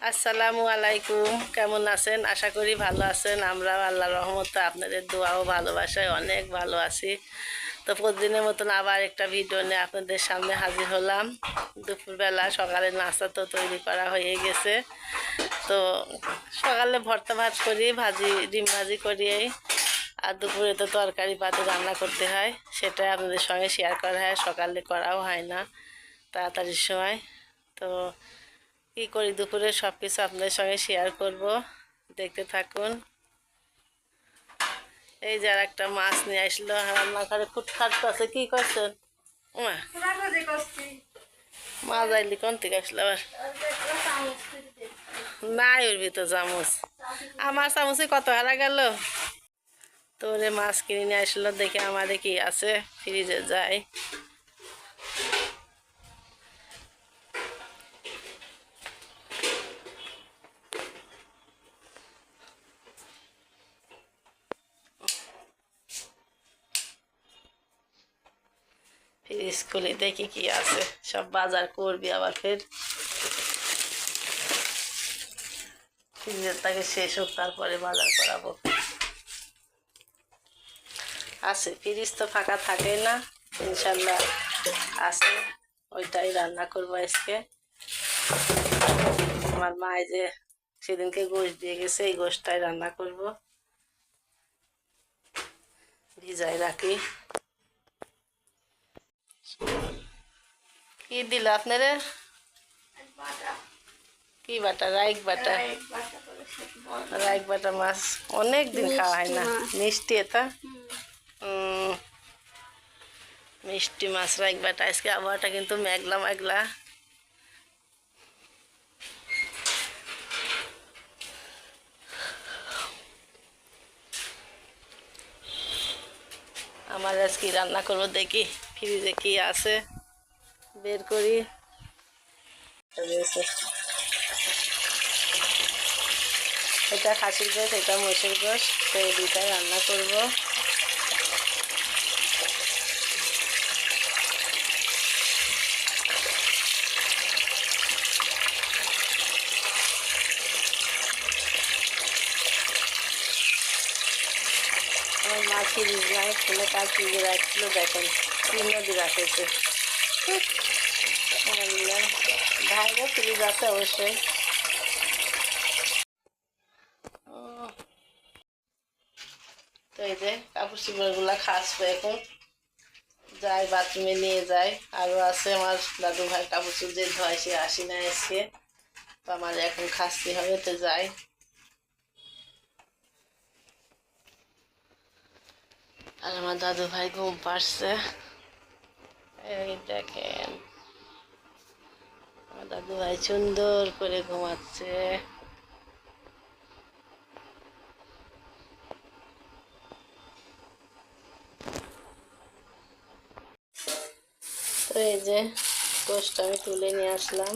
আসসালামু আলাইকুম। কেমন আছেন? আশা করি ভালো আছেন। আমরাও আল্লাহ রহমতে আপনাদের দোয়াও ভালোবাসায় অনেক ভালো আছি। তো প্রতিদিনের মতন আবার একটা ভিডিও নিয়ে আপনাদের সামনে হাজির হলাম। দুপুরবেলা সকালে নাস্তা তো তৈরি করা হয়ে গেছে। তো সকালে ভর্তা ভাত করি, ভাজি, ডিম ভাজি করিয়েই আর দুপুরে তো তরকারি পাতে রান্না করতে হয়। সেটাই আপনাদের সঙ্গে শেয়ার করা হয়। সকালে করাও হয় না। তাড়াতাড়ির সময়। তো কি করি? দুপুরে সব কিছু আপনাদের সঙ্গে শেয়ার করব। দেখতে থাকুন। এই যে আর একটা মাছ নিয়ে আসলো। রান্না করে খুটখাট আছে, কি করছেন? মাছ আইলি কোন থেকে আসলো আবার? নাই ওর ভিতর চামচ। আমার চামচে কত হারা গেল? তোরে মাছ কিনে নিয়ে আসলো, দেখে আমাদের কি আছে? ফ্রিজে যায়। খুলে দেখি কি আছে। সব বাজার করবি আবার ফের। তাকে শেষ হোক, তারপরে বাজার করাবো। আছে, ফ্রিজ তো ফাঁকা থাকে না, ইনশাল্লাহ আছে, ওইটাই রান্না করব আজকে। আমার মা এই যে সেদিনকে গোশ দিয়ে গেছে, এই গোশটাই রান্না করব। ভিজাই রাখি। কি দিল আপনারা কি বাটা রাইক বাটা রাইক বাটা মাছ অনেক দিন খাওয়া হয় না মিষ্টি এটা উম, মিষ্টি মাছ রাইক বাটা আজকে আবহাওয়াটা কিন্তু মেঘলা মেঘলা আমার আজ কি রান্না করব দেখি ফ্রিজে কি আছে। বের করি। এটা খাসির গোশ, এটা মহিষের গোস তো এই দুইটাই রান্না করব। আমার মা ফ্রিজ নাই খুলে তার ফ্রিজে রাখছিল দেখেন নদী রাখেছে ভাইরা ফ্রিজ আছে অবশ্যই। তো এই যে কাপড় চোপড়গুলো খাসবো এখন। যাই বাথরুমে নিয়ে যাই। আরও আছে আমার দাদু ভাই কাপড় চোপড় যে ধোয় সে আসি না এসে তো আমার এখন খাসতে হবে, তো যাই। আর আমার দাদু ভাই ঘুম পাড়ছে। এই দেখেন দাদু ভাই সুন্দর করে ঘুমাচ্ছে। এই যে গোষ্ঠটা আমি তুলে নিয়ে আসলাম।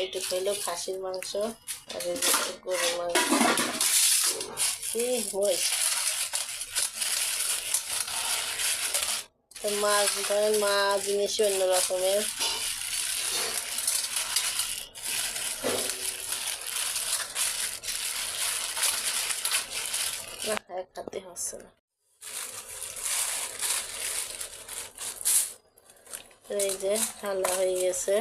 এইটুকু হইল খাসির মাংস আর এই যে গরুর মাংস। কি মই মাছ ধরেন মাছ জিনিসই অন্য রকমের। খাতে হচ্ছে না। এই যে ঠান্ডা হয়ে গেছে।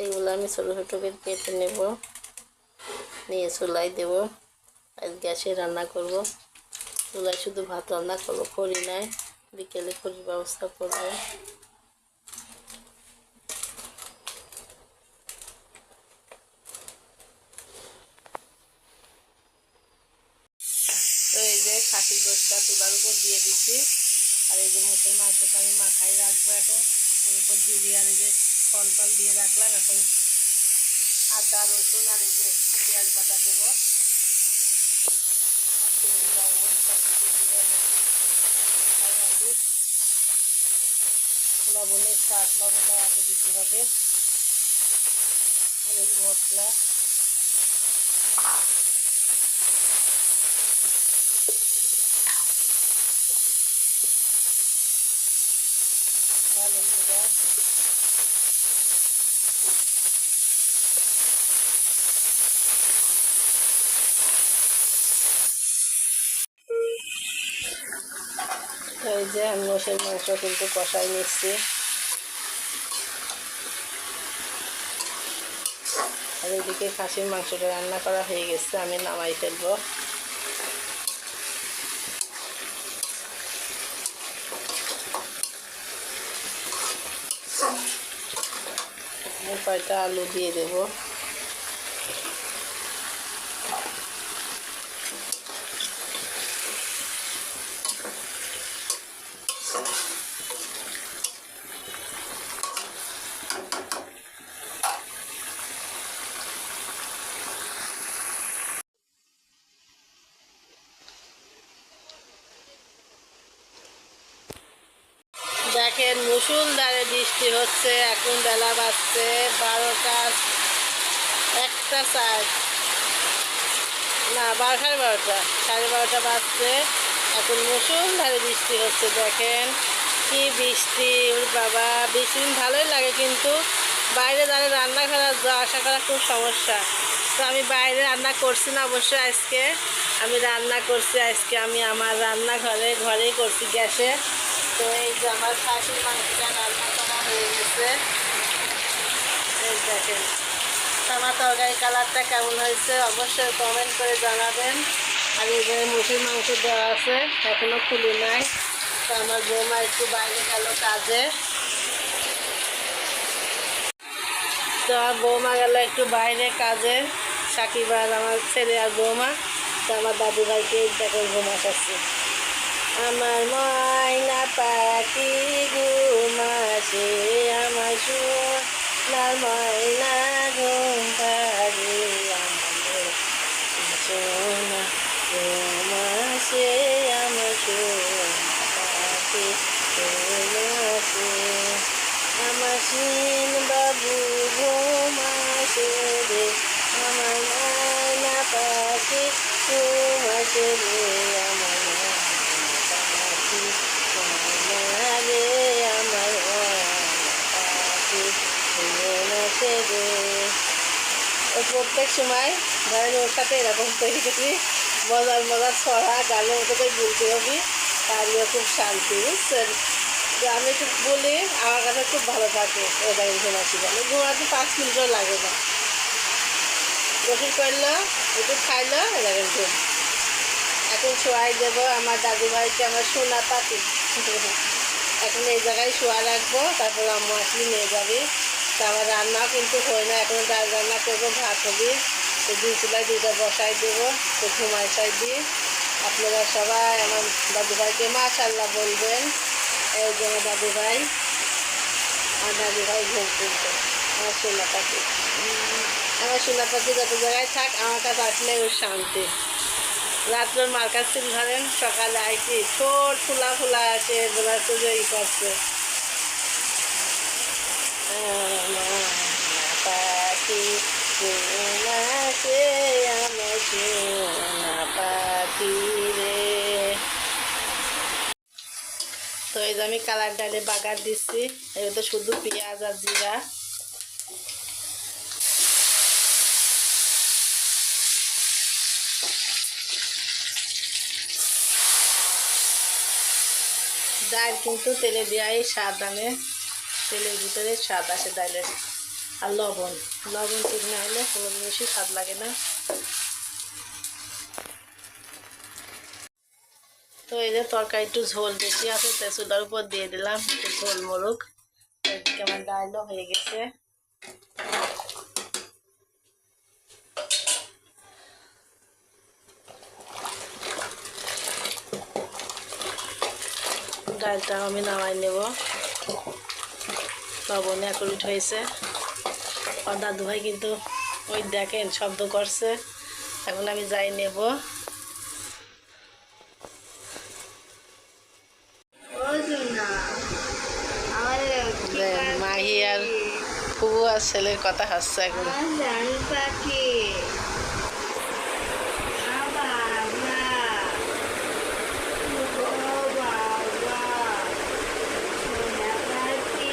এইগুলো আমি ছোটো ছোটো করে কেটে নেব। নিয়ে চুলাই দেব। আজ গ্যাসে রান্না করব। চুলাই শুধু ভাত রান্না করব, করি নাই। বিকেলে খড়ির ব্যবস্থা করব। যে চুলার উপর দিয়ে দিচ্ছি। আর এই যে মাংসটা আমি মাথায় রাখব এখন। ওর উপর দিয়ে আর যে ফল ফল দিয়ে রাখলাম, এখন আদা, রসুন আর এই যে পেঁয়াজ বাটা দেবো। লবণের স্বাদ, লবণটা এত দিতে হবে। আর এই মশলা ভালো করে এই যে আমি মোষের মাংস কিন্তু কষাই নিচ্ছি। আর এদিকে খাসির মাংসটা রান্না করা হয়ে গেছে, আমি নামাই ফেলব। কয়টা আলু দিয়ে দেবো। দেখেন মুসুলধারে বৃষ্টি হচ্ছে, এখন বেলা বাজছে বারোটা, একটা চার না, বারো সাড়ে বারোটা সাড়ে বারোটা বাজছে, এখন মুসুলধারে বৃষ্টি হচ্ছে, দেখেন কি বৃষ্টি, ওর বাবা, বৃষ্টি দিন ভালোই লাগে কিন্তু বাইরে দাঁড়িয়ে রান্না করা আসা করা খুব সমস্যা। তো আমি বাইরে রান্না করছি না অবশ্যই আজকে, আমি রান্না করছি আজকে, আমি আমার রান্নাঘরে, ঘরেই করছি গ্যাসে। তো এই যে আমার খাসির মাংসটা রান্না করা হয়ে গেছে। এই দেখেন আমার তরকারি কালারটা কেমন হয়েছে অবশ্যই কমেন্ট করে জানাবেন। আর এখানে মুসির মাংস দেওয়া আছে এখনও খুলি নাই। তো আমার বৌমা একটু বাইরে গেল কাজে। তো আমার বৌমা গেল একটু বাইরে কাজে। সাকিব আর আমার ছেলে আর বৌমা। তো আমার দাদু ভাইকে দেখে ঘুমাচ্ছে আমার ময়না পাখি ঘুমাছে আমার সোনার ময়না ঘুম পাড়ে আমার সোনা ঘুমাছে আমার সোনা পাখি ঘুমাছে আমার সিন বাবু ঘুমাছে রে, আমার ময়না পাখি ঘুমাছে রে আমার ময়না পাখি সোনা রে আমার ময়না পাখি ঘুমাছে রে ও প্রত্যেক সময় ধরেন ওর সাথে এরকম তৈরি করি মজার মজার ছড়া গানের মতো করে বলতে হবে তাহলে খুব শান্তি, বুঝছেন? তো আমি একটু বলি, আমার কাছে খুব ভালো থাকে ও দেখেন ঘুমাচ্ছি বলে। ঘুমাতে পাঁচ মিনিটও লাগে না। গোসল করল একটু খাইলো এ দেখেন ঘুম এখন শোয়াই দেবো আমার দাদু ভাইকে আমার সোনা পাতি। এখন এই জায়গায় শোয়া রাখব তারপর আম্মু আসলে নিয়ে যাবে। আমার রান্না কিন্তু হয় না। এখন ডাল রান্না করব, ভাত হবে। তো দুই চুলায় দুইটা বসাই দেবো তো ঘুমাই সাই দিয়ে। আপনারা সবাই আমার দাদু ভাইকে মাশাল্লাহ বলবেন। এই যে আমার দাদু ভাই আমার দাদু ভাই ঘুম তুলবে আমার সোনা পাতি আমার সোনা পাতি যত জায়গায় থাক, আমার কাছে আসলে ওর শান্তি। রাত্রের মার কাছ ধরেন, সকালে আইছি ঠোঁট ফুলা ফুলা আছে বলা তো যে ই করছে। তো এই যে আমি কালার ডালে বাগার দিচ্ছি এটা তো শুধু পেঁয়াজ আর জিরা। ডাল কিন্তু তেলে দেওয়াই স্বাদ আনে তেলের ভিতরে স্বাদ আছে ডালের আর লবণ। লবণ ঠিক না হলে কোনো জিনিসই স্বাদ লাগে না। তো এই যে তরকারি একটু ঝোল বেশি আছে তো চুলার উপর দিয়ে দিলাম একটু ঝোল মরুক। আমার ডালও হয়ে গেছে। ডালটা আমি নামাই নেব। লবণে হয়েছে আর দাদু ভাই কিন্তু ওই দেখেন শব্দ করছে। এখন আমি যাই নেব। মাহি আর ফুবু আর ছেলের কথা হাসছে এখন পাখি বাবা ও বাবা সোনা পাখি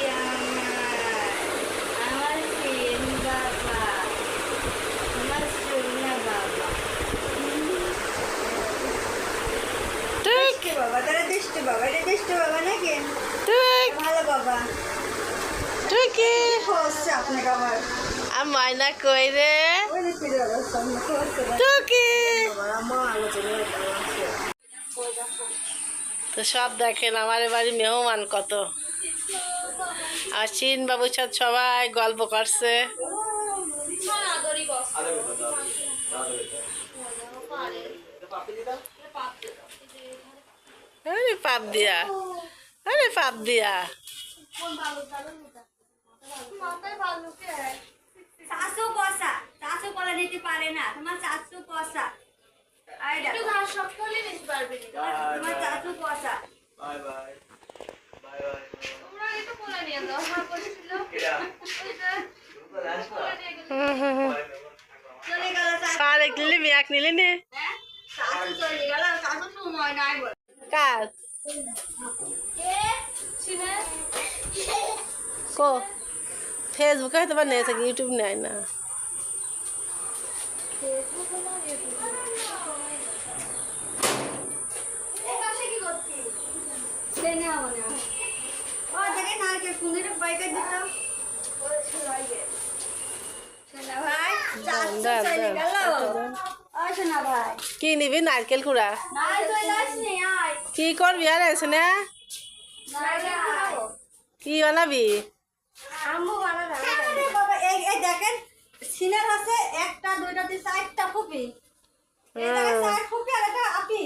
বাবা এটা দুষ্ট বাবা নাকি তুই ভালো বাবা তুই কি হচ্ছে আপনাকে আবার আর ময়না কই রে বাবার তো সব দেখেন আমার বাড়ি মেহমান কত। আর চিন বাবু ছাদ সবাই গল্প করছে। আরে পাপ দিয়া। আরে পাপ দিয়া। চাচু পয়সা চাচু কলা দিতে পারে না। তোমার চাচু পয়সা আইডা তোমার চাচু পয়সা Bye bye. Bye bye. চলে গেল চাচু সার এক নিলি মেয়াক নিলি নে। চাচু চলে গেল। চাচু সময় নাই বল। কার কো? ফেসবুকে হয়তো বা নেই থাকে ইউটিউব নেয় না। কি নিবি নারকেল কুড়া? কি করবি আর আছে না? কি বানাবি? আম্মু বানাবে বাবা এই এই দেখেন সিনার আছে একটা দুইটা তিন চারটা ফুপি। এই দেখেন চার ফুপি আর একটা আপি।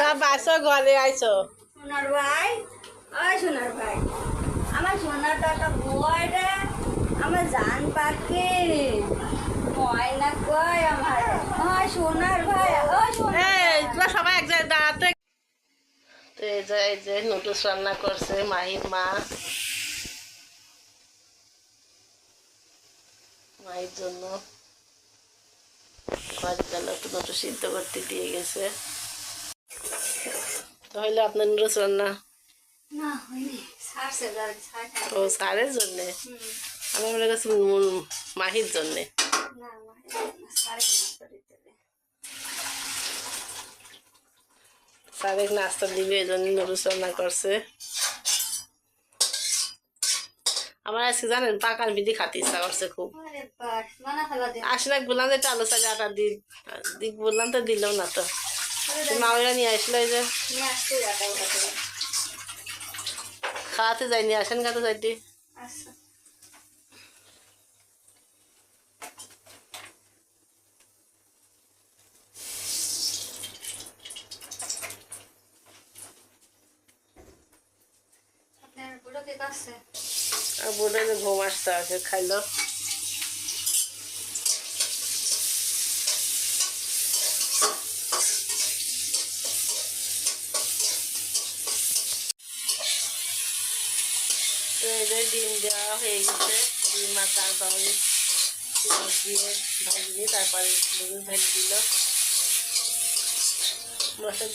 সব ঘরে আইসো সোনার ভাই ওই সোনার ভাই। আমার সোনারটা একটা বয় রে আমার জান পাখি। ময়না কয় আমার? সোনার ভাই ওই এই তোরা সবাই এক জায়গায় দাঁড়াতে। তো এই যে এই যে নুডলস রান্না করছে মাহির মা। মায়ের জন্য ঘরে একটু নটু সিদ্ধ করতে দিয়ে গেছে। তো হইল আপনার নুডলস রান্না? ও সারের জন্যে? আমি মনে করছি মাহির জন্যে। সারেক নাস্তা দিবে, এই জন্য রান্না করছে। আমার আজকে জানেন পাকান বিধি খাতে ইচ্ছা করছে খুব। দে আসলে বললাম যে আলু চালে আটা দিক দিক বললাম তো দিলাম না তো। মামিরা নিয়ে আসলো এই যে। খাওয়াতে যাই নিয়ে আসেন খাতে যাইটি আচ্ছা আপনার বুড়ো কে কাছে আর ঘুম আসতে আছে খাইলো। ডিম দেওয়া হয়ে গেছে, ডিম আর তারপরে পেঁয়াজ দিয়ে ভাজি তারপরে লেবু ভাজি দিল। মশলা